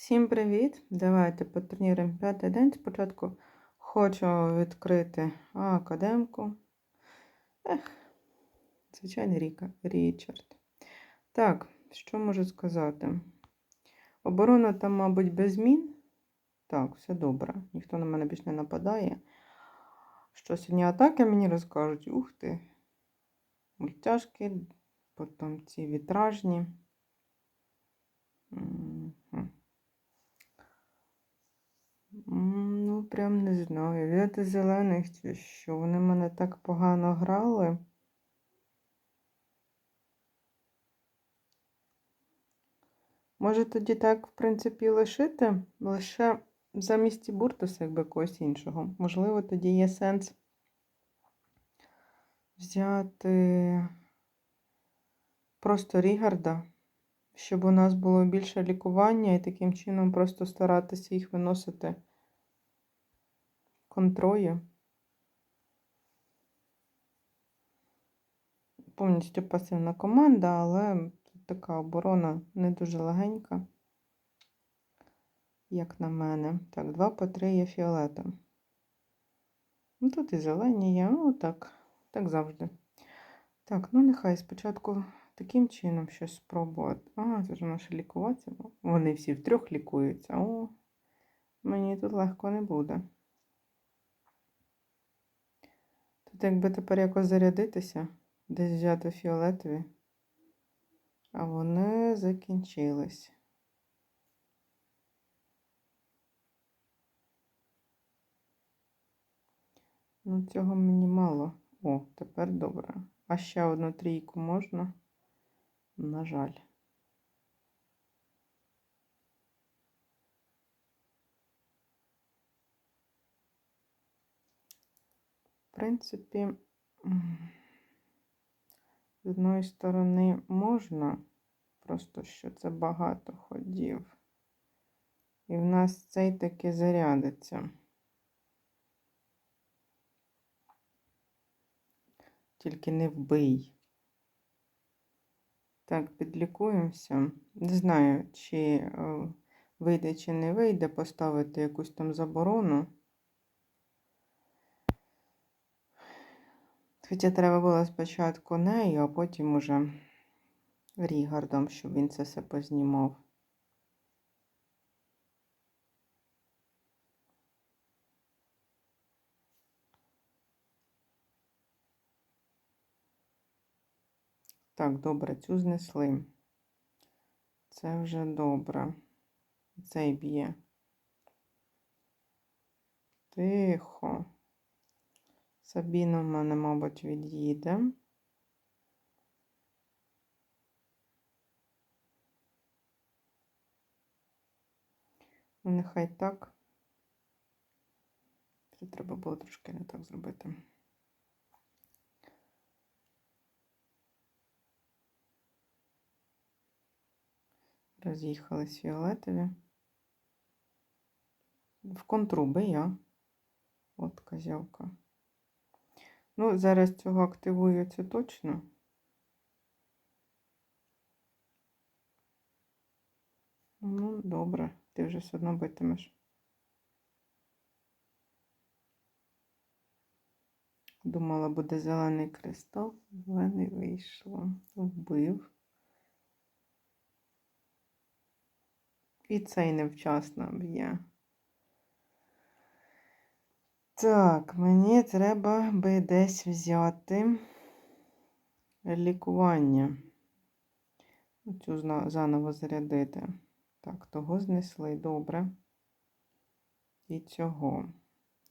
Всім привіт! Давайте потренуємо п'ятий день. Спочатку хочу відкрити академку. Ех, звичайний Ріка, Річард. Так, що можу сказати? Оборона там, мабуть, без змін. Так, все добре. Ніхто на мене більш не нападає. Що сьогодні атаки мені розкажуть? Ух ти! Мультяшки, потім ці вітражні. Ну, прям не знаю. В'яти зелених чи що. Вони мене так погано грали. Може тоді так, в принципі, лишити, лише замість Буртуса, якби когось іншого. Можливо, тоді є сенс взяти просто Рігарда, щоб у нас було більше лікування і таким чином просто старатися їх виносити контрою. Повністю пасивна команда, але тут така оборона не дуже легенька, як на мене. Так, 2 по 3 є фіолетом. Ну, тут і зелені є, ну так, так завжди. Так, ну нехай спочатку таким чином щось спробувати. А, це ж наше лікуватися. Вони всі втрьох лікуються. О, мені тут легко не буде. Тут якби тепер якось зарядитися, десь взяти фіолетові, а вони закінчились. Ну, цього мені мало. О, тепер добре. А ще одну трійку можна? На жаль. Принципі, з одної сторони можна, просто що це багато ходів. І в нас цей таки зарядиться. Тільки не вбий. Так, підлікуємося. Не знаю, чи е, вийде, чи не вийде поставити якусь там заборону. Хоча треба було спочатку нею, а потім уже Рігардом, щоб він це все познімав. Так, добре, цю знесли. Це вже добре. Цей б'є. Тихо. Сабіна в мене, мабуть, від'їде. Нехай так. Це треба було трошки не так зробити. Роз'їхались фіолетові. В контруби я. От козявка. Ну, зараз цього активується точно. Ну, добре, ти вже все одно битимеш. Думала, буде зелений кристал, але не вийшло. Вбив. І цей невчасно б'є. Так, мені треба би десь взяти лікування. Цю заново зарядити. Так, того знесли добре. І цього.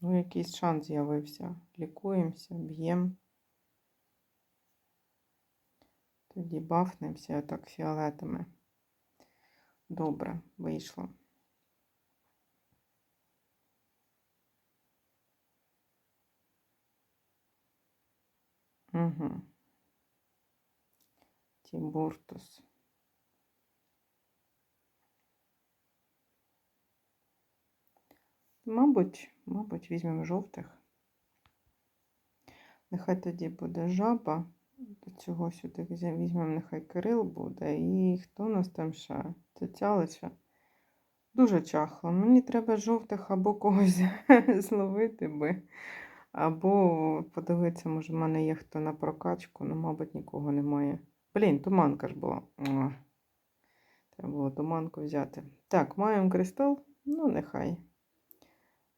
Ну, якийсь шанс з'явився. Лікуємося, б'ємо. Тоді бафнемося так фіолетами. Добре, вийшло. Угу. Тібуртус. Мабуть, мабуть, візьмемо жовтих. Нехай тоді буде жаба. До цього сюди візьмемо, нехай Кирил буде. І хто у нас там ще? Ця лише. Дуже чахло. Мені треба жовтих або когось зловити би. Або подивитися, може, в мене є хто на прокачку, ну, мабуть, нікого немає. Блін, туманка ж була. Муа. Треба було туманку взяти. Так, маємо кристал, ну нехай.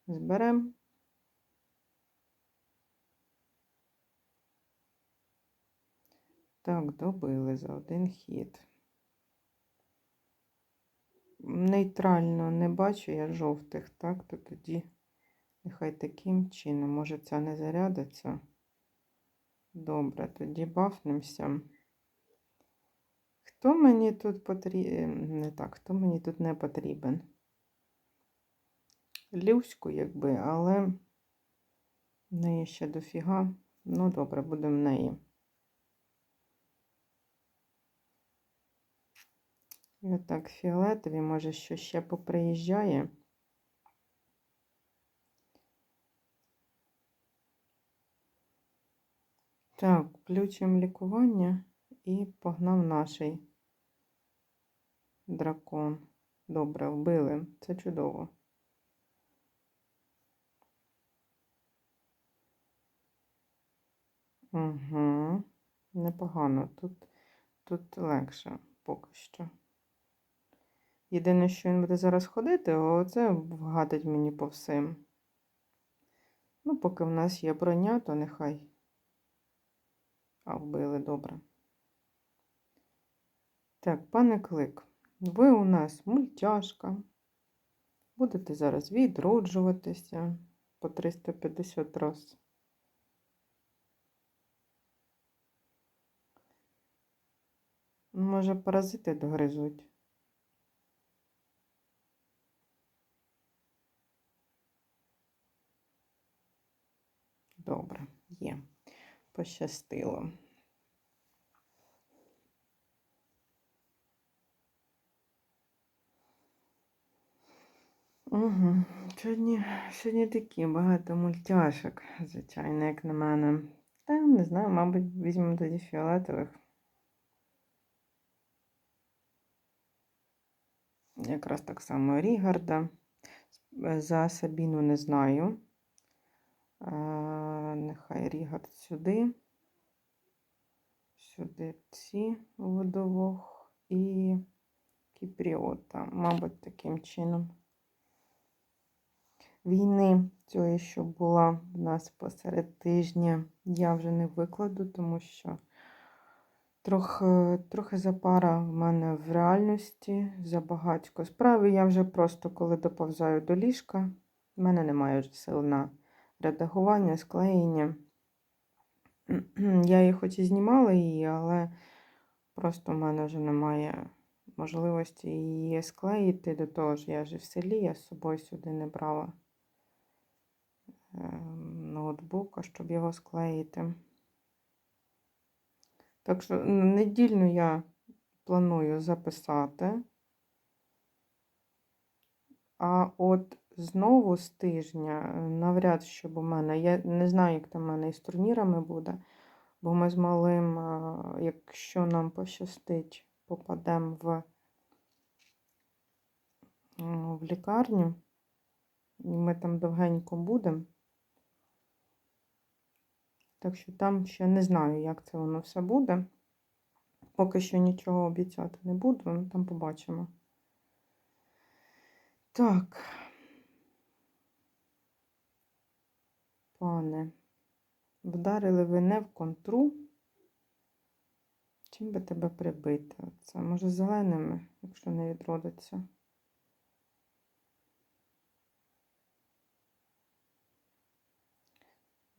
Зберемо. Так, добили за один хід. Нейтрально не бачу я жовтих, так, то тоді нехай таким чином. Може, ця не зарядиться. Добре, тоді бафнемося. Хто мені тут потрібен? Не так, хто мені тут не потрібен? Люську, якби, але в неї ще дофіга. Ну, добре, будемо в неї. І отак фіолетові, може, що ще поприїжджає. Так, включимо лікування і погнав наший дракон. Добре, вбили. Це чудово. Угу. Непогано. Тут, тут легше поки що. Єдине, що він буде зараз ходити, оце вгадить мені по всім. Ну, поки в нас є броня, то нехай. А, вбили добре. Так, пане клик, ви у нас мультяшка. Будете зараз відроджуватися по 350 раз. Може, паразити догризуть. Добре, є. Пощастило. Угу. Сьогодні, сьогодні такі багато мультяшок, звичайно, як на мене. Та не знаю, мабуть, візьмемо тоді фіолетових. Якраз так само Рігарда. За Сабіну не знаю. Нехай Рігард сюди. Сюди ці водовох і Кіпріота, мабуть, таким чином. Війни цієї, що була в нас посеред тижня, я вже не викладу, тому що трохи трохи запара в мене в реальності, забагатько справи. Я вже просто, коли доповзаю до ліжка, в мене немає сил на редагування, склеєння. Я її хоч і знімала її, але просто в мене вже немає можливості її склеїти. До того ж, я вже в селі, я з собою сюди не брала ем, ноутбука, щоб його склеїти. Так що недільну я планую записати. А от знову з тижня, навряд щоб у мене, я не знаю, як там у мене із турнірами буде, бо ми з малим, якщо нам пощастить, попадемо в, в лікарню, і ми там довгенько будемо. Так що там ще не знаю, як це воно все буде. Поки що нічого обіцяти не буду, там побачимо. Так, пане, вдарили ви не в контру. Чим би тебе прибити? Це може зеленими, якщо не відродиться.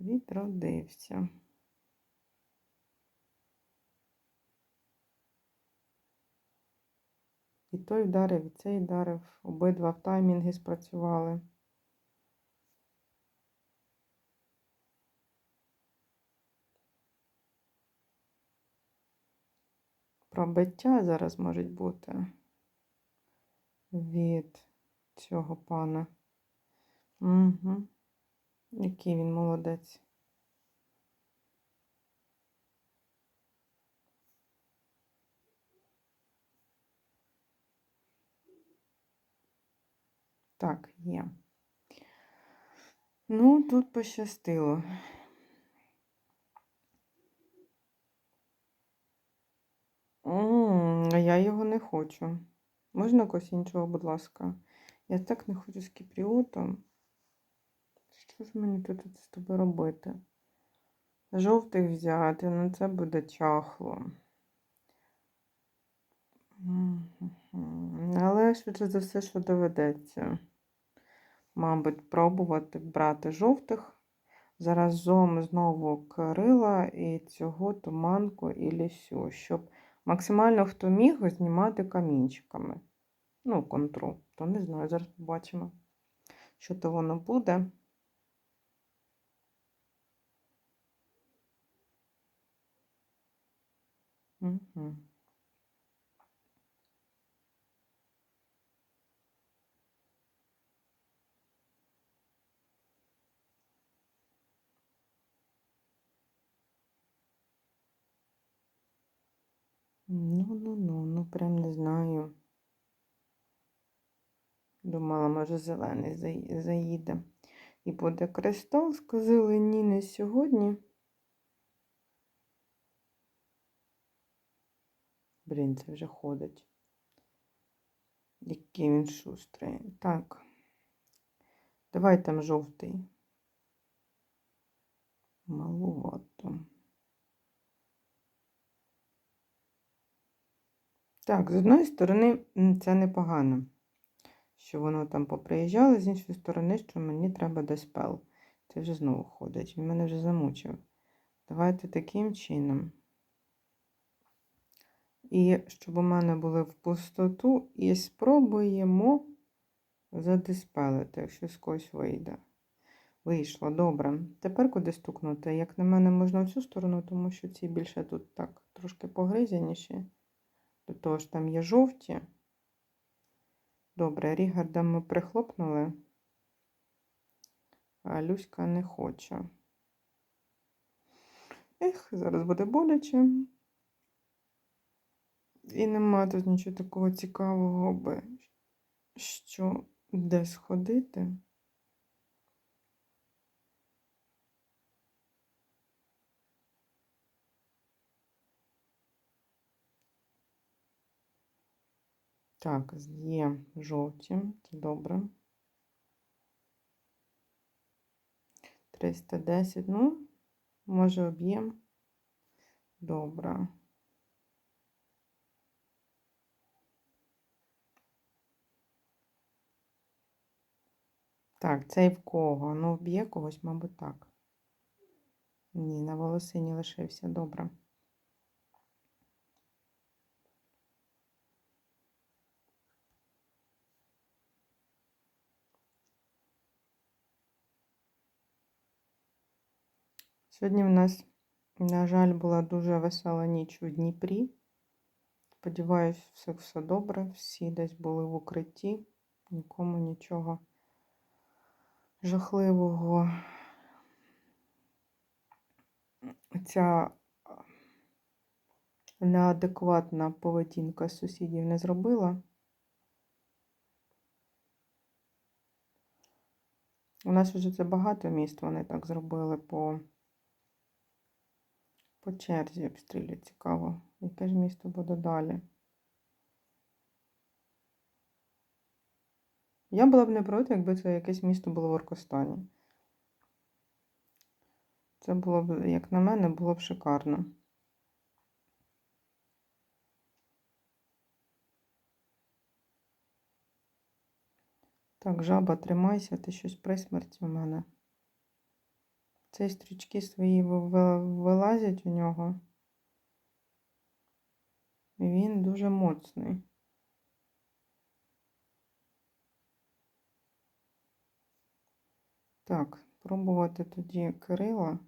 Відродився. І той вдарив, і цей вдарив. Обидва в таймінги спрацювали. Пробиття зараз можуть бути від цього пана. Угу. Який він молодець. Так, є. Ну, тут пощастило. М, А я його не хочу. Можна когось іншого, будь ласка? Я так не хочу з кіпріотом. Що ж мені тут з тобою робити? Жовтих взяти, ну це буде чахло. Але швидше за все, що доведеться. Мабуть, пробувати брати жовтих. Заразом знову Кирила і цього туманку і лісю, щоб максимально хто міг знімати камінчиками. Ну, контру. То не знаю, зараз побачимо, що то воно буде. Угу. Ну, ну, ну, ну, прям не знаю. Думала, може, зелений заїде. І буде кристал. Сказали, ні, не сьогодні. Блін, це вже ходить. Який він шустрий. Так. Давай там жовтий. Малувато. Так, з одної сторони, це непогано, що воно там поприїжджало, з іншої сторони, що мені треба диспел. Це вже знову ходить. Він мене вже замучив. Давайте таким чином. І щоб у мене були в пустоту, і спробуємо задиспелити, якщо з когось вийде. Вийшло, добре. Тепер куди стукнути? Як на мене, можна в цю сторону, тому що ці більше тут так трошки погризяніші. До того ж там є жовті. Добре, Рігарда ми прихлопнули, а Люська не хоче. Ех, зараз буде боляче. І нема тут нічого такого цікавого, би, що десь ходити. Так, є жовті, це добре. 310, ну, може об'єм. Добре. Так, цей в кого? Ну, вб'є когось, мабуть, так. Ні, на волосині лишився, добре. Сьогодні в нас, на жаль, була дуже весела ніч у Дніпрі. Сподіваюсь, все, все добре. Всі десь були в укритті, нікому нічого жахливого. Ця неадекватна поведінка сусідів не зробила. У нас вже це багато міст, вони так зробили по, по черзі обстрілюють. Цікаво, яке ж місто буде далі. Я була б не проти, якби це якесь місто було в Оркостані. Це було б, як на мене, було б шикарно. Так, жаба, тримайся, ти щось при смерті у мене. Ці стрічки свої ви- ви- вилазять у нього. І він дуже моцний. Так, пробувати тоді Кирила,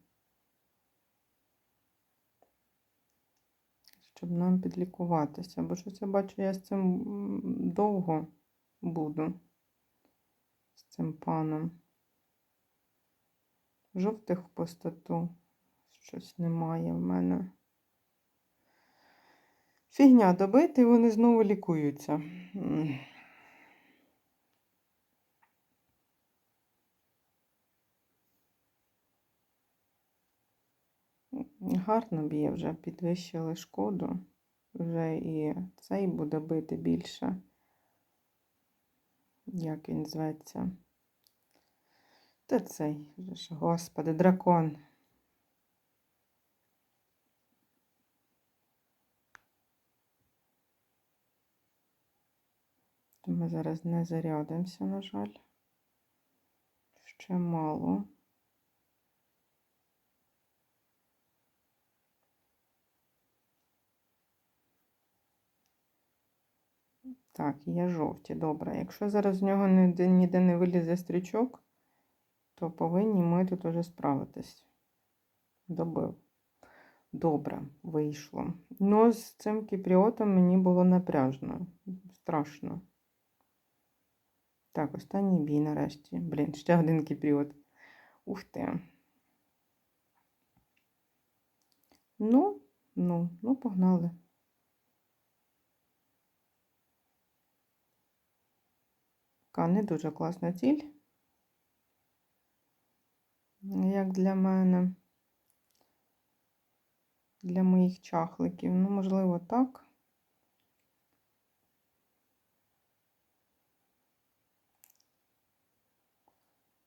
щоб нам підлікуватися. Бо щось я бачу, я з цим довго буду. З цим паном. Жовтих в пустоту. Щось немає в мене. Фігня добити, і вони знову лікуються. Гарно б'є вже, підвищили шкоду, вже і цей буде бити більше, як він зветься. Та цей, господи, дракон. Ми зараз не зарядимося, на жаль. Ще мало. Так, є жовті, добре. Якщо зараз з нього ніде не вилізе стрічок, то повинні ми тут уже справитись. Добив. Добре, вийшло. Ну, з цим кіпріотом мені було напряжно. Страшно. Так, останній бій нарешті. Блін, ще один кіпріот. Ух ти. Ну, ну, ну, погнали. Така не дуже класна ціль. Як для мене, для моїх чахликів. Ну, можливо, так.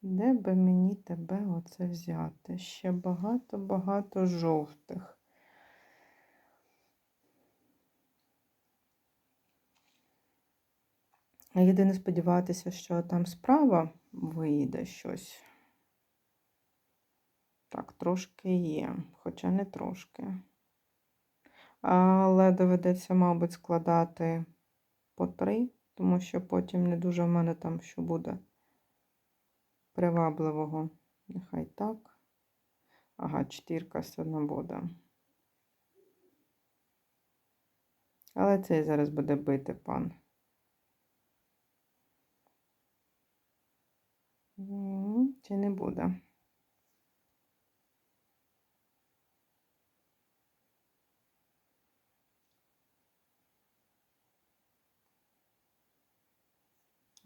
Де би мені тебе оце взяти? Ще багато-багато жовтих. Єдине сподіватися, що там справа вийде щось. Так, трошки є, хоча не трошки. Але доведеться, мабуть, складати по три, тому що потім не дуже в мене там що буде привабливого. Нехай так. Ага, чотирка все одно буде. Але цей зараз буде бити пан. Чи не буде?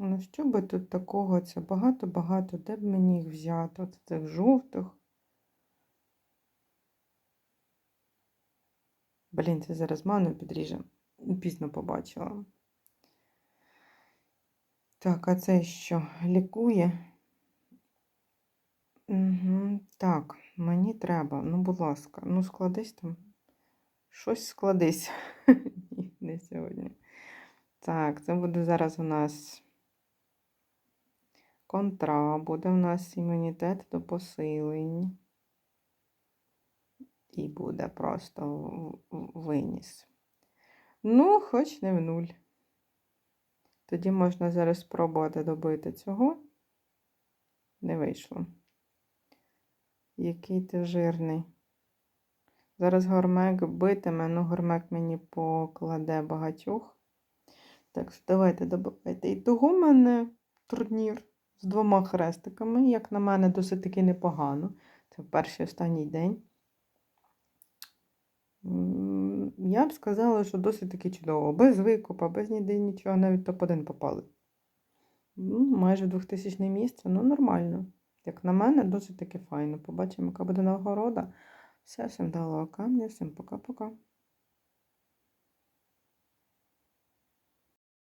Ну, що би тут такого? Це багато-багато. Де б мені їх взяти? От цих жовтих. Блін, це зараз ману підріже. Пізно побачила. Так, а це що? Лікує? Угу. Так, мені треба. Ну, будь ласка, ну складись там. Щось складись. Ні, не сьогодні. Так, це буде зараз у нас контра, буде у нас імунітет до посилень. І буде просто в- в- виніс. Ну, хоч не в нуль. Тоді можна зараз спробувати добити цього. Не вийшло. Який ти жирний. Зараз гормек битиме, ну гормек мені покладе багатьох. Так що давайте добивайте. І того в мене турнір з двома хрестиками, як на мене, досить таки непогано. Це перший останній день. Я б сказала, що досить таки чудово. Без викупа, без ніде нічого, навіть топ-1 попали. Ну, майже 2000 місце, ну нормально. Як на мене, досить таки файно. Побачимо, яка буде нагорода. Все, всім дало камня, всім пока-пока.